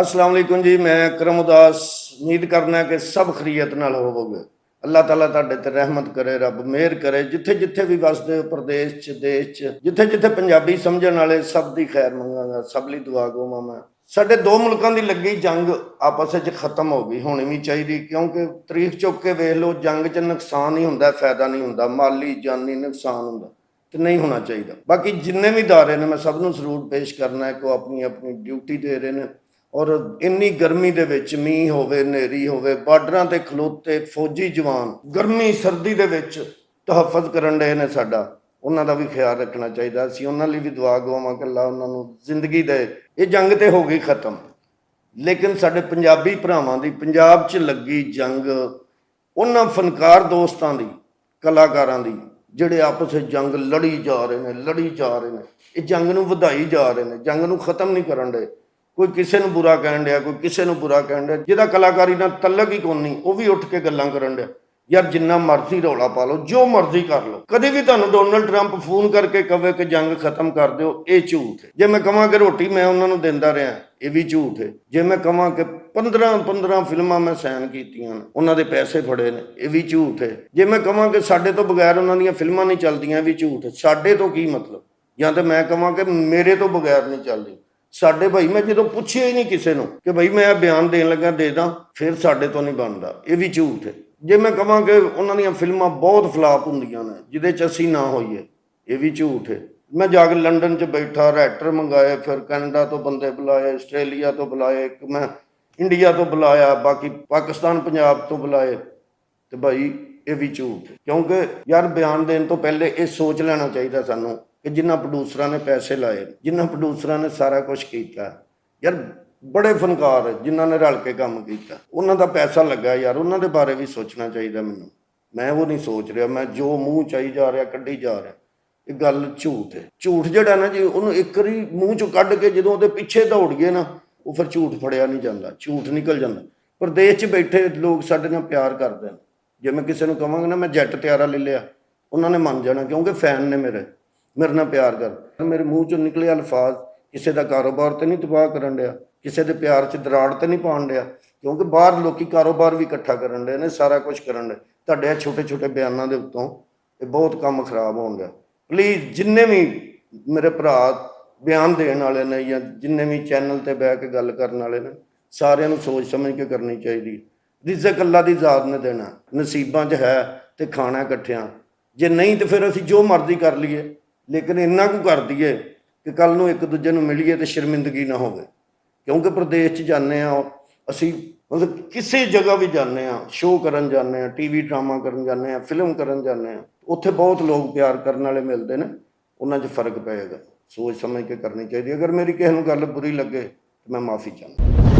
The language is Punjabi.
ਅਸਲਾਮ ਵਾਲੇਕੁਮ ਜੀ, ਮੈਂ ਕਰਮ ਉਦਾਸ, ਉਮੀਦ ਕਰਨਾ ਕਿ ਸਭ ਖਰੀਅਤ ਨਾਲ ਹੋਵੋਗੇ। ਅੱਲਾਹ ਤਾਲਾ ਤੁਹਾਡੇ ਤੇ ਰਹਿਮਤ ਕਰੇ, ਰੱਬ ਮਿਹਰ ਕਰੇ। ਜਿੱਥੇ ਜਿੱਥੇ ਵੀ ਵਸਦੇ ਹੋ, ਪ੍ਰਦੇਸ਼ ਚ, ਦੇਸ਼ ਚ, ਜਿੱਥੇ ਜਿੱਥੇ ਪੰਜਾਬੀ ਸਮਝਣ ਵਾਲੇ ਸਭ ਦੀ ਖੈਰ ਮੰਗਾਂਗਾ, ਸਭ ਲਈ ਦੁਆ ਗੋਵਾਂ ਮੈਂ। ਸਾਡੇ ਦੋ ਮੁਲਕਾਂ ਦੀ ਲੱਗੀ ਜੰਗ ਆਪਸ ਵਿੱਚ ਖਤਮ ਹੋ ਗਈ, ਹੋਣੀ ਵੀ ਚਾਹੀਦੀ, ਕਿਉਂਕਿ ਤਾਰੀਖ ਚੁੱਕ ਕੇ ਵੇਖ ਲਓ, ਜੰਗ 'ਚ ਨੁਕਸਾਨ ਹੀ ਹੁੰਦਾ, ਫਾਇਦਾ ਨਹੀਂ ਹੁੰਦਾ, ਮਾਲੀ, ਜਾਨੀ ਨੁਕਸਾਨ ਹੁੰਦਾ, ਤੇ ਨਹੀਂ ਹੋਣਾ ਚਾਹੀਦਾ। ਬਾਕੀ ਜਿੰਨੇ ਵੀ ਦਾਰੇ ਨੇ, ਮੈਂ ਸਭ ਨੂੰ ਜ਼ਰੂਰ ਪੇਸ਼ ਕਰਨਾ ਹੈ ਕਿ ਉਹ ਆਪਣੀ ਆਪਣੀ ਡਿਊਟੀ ਦੇ ਰਹੇ ਨੇ। ਔਰ ਇੰਨੀ ਗਰਮੀ ਦੇ ਵਿੱਚ ਮੀਂਹ ਹੋਵੇ, ਹਨੇਰੀ ਹੋਵੇ, ਬਾਰਡਰਾਂ ਤੇ ਖਲੋਤੇ ਫੌਜੀ ਜਵਾਨ ਗਰਮੀ, ਸਰਦੀ ਦੇ ਵਿੱਚ ਤਹਫਜ਼ ਕਰਨ ਦੇ ਨੇ ਸਾਡਾ। ਉਹਨਾਂ ਦਾ ਵੀ ਖਿਆਲ ਰੱਖਣਾ ਚਾਹੀਦਾ। ਅਸੀਂ ਉਹਨਾਂ ਲਈ ਵੀ ਦੁਆ ਗਵਾਵਾਂ ਕਿ ਅੱਲਾ ਉਹਨਾਂ ਨੂੰ ਜ਼ਿੰਦਗੀ ਦੇ। ਇਹ ਜੰਗ ਤੇ ਹੋ ਗਈ ਖਤਮ। ਲੇਕਿਨ ਸਾਡੇ ਪੰਜਾਬੀ ਭਰਾਵਾਂ ਦੀ, ਪੰਜਾਬ 'ਚ ਲੱਗੀ ਜੰਗ, ਉਹਨਾਂ ਫਨਕਾਰ ਦੋਸਤਾਂ ਦੀ, ਕਲਾਕਾਰਾਂ ਦੀ, ਜਿਹੜੇ ਆਪਸ ਵਿੱਚ ਜੰਗ ਲੜੀ ਜਾ ਰਹੇ ਨੇ, ਲੜੀ ਜਾ ਰਹੇ ਨੇ, ਇਹ ਜੰਗ ਨੂੰ ਵਧਾਈ ਜਾ ਰਹੇ ਨੇ, ਜੰਗ ਨੂੰ ਖਤਮ ਨਹੀਂ ਕਰਨ ਦੇ ਕੋਈ ਕਿਸੇ ਨੂੰ ਬੁਰਾ ਕਹਿਣ ਡਿਆ, ਕੋਈ ਕਿਸੇ ਨੂੰ ਬੁਰਾ ਕਹਿਣ ਡਿਆ। ਜਿਹਦਾ ਕਲਾਕਾਰੀ ਨਾਲ ਤਲਕ ਹੀ ਕੋਈ ਨਹੀਂ, ਉਹ ਵੀ ਉੱਠ ਕੇ ਗੱਲਾਂ ਕਰਨ ਡਿਆ। ਯਾਰ ਜਿੰਨਾ ਮਰਜ਼ੀ ਰੌਲਾ ਪਾ ਲਓ, ਜੋ ਮਰਜ਼ੀ ਕਰ ਲਓ। ਕਦੇ ਵੀ ਤੁਹਾਨੂੰ ਡੋਨਲਡ ਟਰੰਪ ਫੋਨ ਕਰਕੇ ਕਵੇ ਕਿ ਜੰਗ ਖਤਮ ਕਰ ਦਿਓ, ਇਹ ਝੂਠ ਹੈ। ਜੇ ਮੈਂ ਕਹਾਂ ਕਿ ਰੋਟੀ ਮੈਂ ਉਹਨਾਂ ਨੂੰ ਦਿੰਦਾ ਰਿਹਾ, ਇਹ ਵੀ ਝੂਠ ਹੈ। ਜੇ ਮੈਂ ਕਹਾਂ ਕਿ 15 15 ਫਿਲਮਾਂ ਮੈਂ ਸਾਈਨ ਕੀਤੀਆਂ ਨੇ, ਉਹਨਾਂ ਦੇ ਪੈਸੇ ਫੜੇ ਨੇ, ਇਹ ਵੀ ਝੂਠ ਹੈ। ਜੇ ਮੈਂ ਕਹਾਂ ਕਿ ਸਾਡੇ ਤੋਂ ਬਗੈਰ ਉਹਨਾਂ ਦੀਆਂ ਫਿਲਮਾਂ ਨਹੀਂ ਚੱਲਦੀਆਂ, ਇਹ ਵੀ ਝੂਠ ਹੈ। ਸਾਡੇ ਤੋਂ ਕੀ ਮਤਲਬ? ਜਾਂ ਤੇ ਮੈਂ ਕਹਾਂ ਕਿ ਮੇਰੇ ਤੋਂ ਬਗੈਰ ਨਹੀਂ ਚੱਲਦੀ। ਸਾਡੇ ਭਾਈ, ਮੈਂ ਜਦੋਂ ਪੁੱਛਿਆ ਹੀ ਨਹੀਂ ਕਿਸੇ ਨੂੰ ਕਿ ਭਾਈ ਮੈਂ ਇਹ ਬਿਆਨ ਦੇਣ ਲੱਗਾ, ਦੇ ਦਾਂ, ਫਿਰ ਸਾਡੇ ਤੋਂ ਨਹੀਂ ਬਣਦਾ। ਇਹ ਵੀ ਝੂਠ ਹੈ। ਜੇ ਮੈਂ ਕਹਾਂ ਕਿ ਉਹਨਾਂ ਦੀਆਂ ਫਿਲਮਾਂ ਬਹੁਤ ਫਲਾਪ ਹੁੰਦੀਆਂ ਨੇ, ਜਿਹਦੇ 'ਚ ਅਸੀਂ ਨਾ ਹੋਈਏ, ਇਹ ਵੀ ਝੂਠ ਹੈ। ਮੈਂ ਜਾ ਕੇ ਲੰਡਨ 'ਚ ਬੈਠਾ ਰਾਈਟਰ ਮੰਗਾਏ ਫਿਰ ਕੈਨੇਡਾ ਤੋਂ ਬੰਦੇ ਬੁਲਾਏ, ਆਸਟ੍ਰੇਲੀਆ ਤੋਂ ਬੁਲਾਏ, ਇੱਕ ਮੈਂ ਇੰਡੀਆ ਤੋਂ ਬੁਲਾਇਆ, ਬਾਕੀ ਪਾਕਿਸਤਾਨ, ਪੰਜਾਬ ਤੋਂ ਬੁਲਾਏ, ਤੇ ਭਾਈ ਇਹ ਵੀ ਝੂਠ ਕਿਉਂਕਿ ਯਾਰ ਬਿਆਨ ਦੇਣ ਤੋਂ ਪਹਿਲੇ ਇਹ ਸੋਚ ਲੈਣਾ ਚਾਹੀਦਾ ਸਾਨੂੰ ਕਿ ਜਿਨ੍ਹਾਂ ਪ੍ਰੋਡਿਊਸਰਾਂ ਨੇ ਪੈਸੇ ਲਾਏ, ਜਿਨ੍ਹਾਂ ਪ੍ਰੋਡਿਊਸਰਾਂ ਨੇ ਸਾਰਾ ਕੁਝ ਕੀਤਾ। ਯਾਰ, ਬੜੇ ਫਨਕਾਰ ਹੈ ਜਿਨ੍ਹਾਂ ਨੇ ਰਲ ਕੇ ਕੰਮ ਕੀਤਾ। ਉਹਨਾਂ ਦਾ ਪੈਸਾ ਲੱਗਾ ਯਾਰ, ਉਹਨਾਂ ਦੇ ਬਾਰੇ ਵੀ ਸੋਚਣਾ ਚਾਹੀਦਾ ਮੈਨੂੰ। ਮੈਂ ਉਹ ਨਹੀਂ ਸੋਚ ਰਿਹਾ, ਮੈਂ ਜੋ ਮੂੰਹ ਚਾਈ ਜਾ ਰਿਹਾ, ਕੱਢੀ ਜਾ ਰਿਹਾ। ਇਹ ਗੱਲ ਝੂਠ ਹੈ। ਝੂਠ ਜਿਹੜਾ ਨਾ ਜੀ, ਉਹਨੂੰ ਇੱਕ ਵਾਰੀ ਮੂੰਹ ਚੋਂ ਕੱਢ ਕੇ ਜਦੋਂ ਉਹਦੇ ਪਿੱਛੇ ਦੌੜ ਗਏ ਨਾ, ਉਹ ਫਿਰ ਝੂਠ ਫੜਿਆ ਨਹੀਂ ਜਾਂਦਾ, ਝੂਠ ਨਿਕਲ ਜਾਂਦਾ। ਪ੍ਰਦੇਸ਼ 'ਚ ਬੈਠੇ ਲੋਕ ਸਾਡੇ ਨਾਲ ਪਿਆਰ ਕਰਦੇ ਨੇ ਜੇ ਮੈਂ ਕਿਸੇ ਨੂੰ ਕਹਾਂਗਾ ਨਾ, ਮੈਂ ਜੈਟ ਤਿਆਰਾ ਲੈ ਲਿਆ। ਉਹਨਾਂ ਨੇ ਮੰਨ ਜਾਣਾ, ਕਿਉਂਕਿ ਫੈਨ ਨੇ ਮੇਰੇ। ਮੇਰੇ ਨਾਲ ਪਿਆਰ ਕਰ। ਮੇਰੇ ਮੂੰਹ ਚੋਂ ਨਿਕਲੇ ਅਲਫਾਜ਼, ਕਿਸੇ ਦਾ ਕਾਰੋਬਾਰ ਤੇ ਨਹੀਂ ਤਬਾਹ ਕਰਨ ਡਿਆ, ਕਿਸੇ ਦੇ ਪਿਆਰ 'ਚ ਦਰਾੜ ਤੇ ਨਹੀਂ ਪਾਉਣ ਡਿਆ, ਕਿਉਂਕਿ ਬਾਹਰ ਲੋਕੀ ਕਾਰੋਬਾਰ ਵੀ ਇਕੱਠਾ ਕਰਨ ਡਏ ਨੇ, ਸਾਰਾ ਕੁਝ ਕਰਨ ਡਏ। ਤੁਹਾਡੇ ਛੋਟੇ ਛੋਟੇ ਬਿਆਨਾਂ ਦੇ ਉੱਤੋਂ ਇਹ ਬਹੁਤ ਕੰਮ ਖਰਾਬ ਹੋਣ ਡਿਆ। ਪਲੀਜ਼ ਜਿੰਨੇ ਵੀ ਮੇਰੇ ਭਰਾ ਬਿਆਨ ਦੇਣ ਵਾਲੇ ਨੇ ਜਾਂ ਜਿੰਨੇ ਵੀ ਚੈਨਲ ਤੇ ਬਹਿ ਕੇ ਗੱਲ ਕਰਨ ਵਾਲੇ ਨੇ, ਸਾਰਿਆਂ ਨੂੰ ਸੋਚ ਸਮਝ ਕੇ ਕਰਨੀ ਚਾਹੀਦੀ। ਰਿਜ਼ਕ ਅੱਲਾ ਦੀ ਜ਼ਾਤ ਨੇ ਦੇਣਾ। ਨਸੀਬਾਂ 'ਚ ਹੈ ਤੇ ਖਾਣਾ ਇਕੱਠਿਆਂ। ਜੇ ਨਹੀਂ ਤੇ ਫਿਰ ਅਸੀਂ ਜੋ ਮਰਜ਼ੀ ਕਰ ਲਈਏ। ਲੇਕਿਨ ਇੰਨਾ ਕੁ ਕਰ ਦਈਏ ਕਿ ਕੱਲ ਨੂੰ ਇੱਕ ਦੂਜੇ ਨੂੰ ਮਿਲੀਏ ਤੇ ਸ਼ਰਮਿੰਦਗੀ ਨਾ ਹੋਵੇ। ਕਿਉਂਕਿ ਪ੍ਰਦੇਸ਼ 'ਚ ਜਾਂਦੇ ਆ ਅਸੀਂ ਮਤਲਬ ਕਿਸੇ ਜਗ੍ਹਾ ਵੀ ਜਾਂਦੇ ਆ ਸ਼ੋਅ ਕਰਨ ਜਾਂਦੇ ਆ ਟੀਵੀ ਡਰਾਮਾ ਕਰਨ ਜਾਂਦੇ ਆ ਫਿਲਮ ਕਰਨ ਜਾਂਦੇ ਆ ਉੱਥੇ ਬਹੁਤ ਲੋਕ ਪਿਆਰ ਕਰਨ ਵਾਲੇ ਮਿਲਦੇ ਨੇ, ਉਹਨਾਂ 'ਚ ਫ਼ਰਕ ਪਏਗਾ। ਸੋਚ ਸਮਝ ਕੇ ਕਰਨੀ ਚਾਹੀਦੀ ਅਗਰ ਮੇਰੀ ਕਿਸੇ ਨੂੰ ਗੱਲ ਬੁਰੀ ਲੱਗੇ ਤਾਂ ਮੈਂ ਮਾਫੀ ਚਾਹੁੰਦਾ।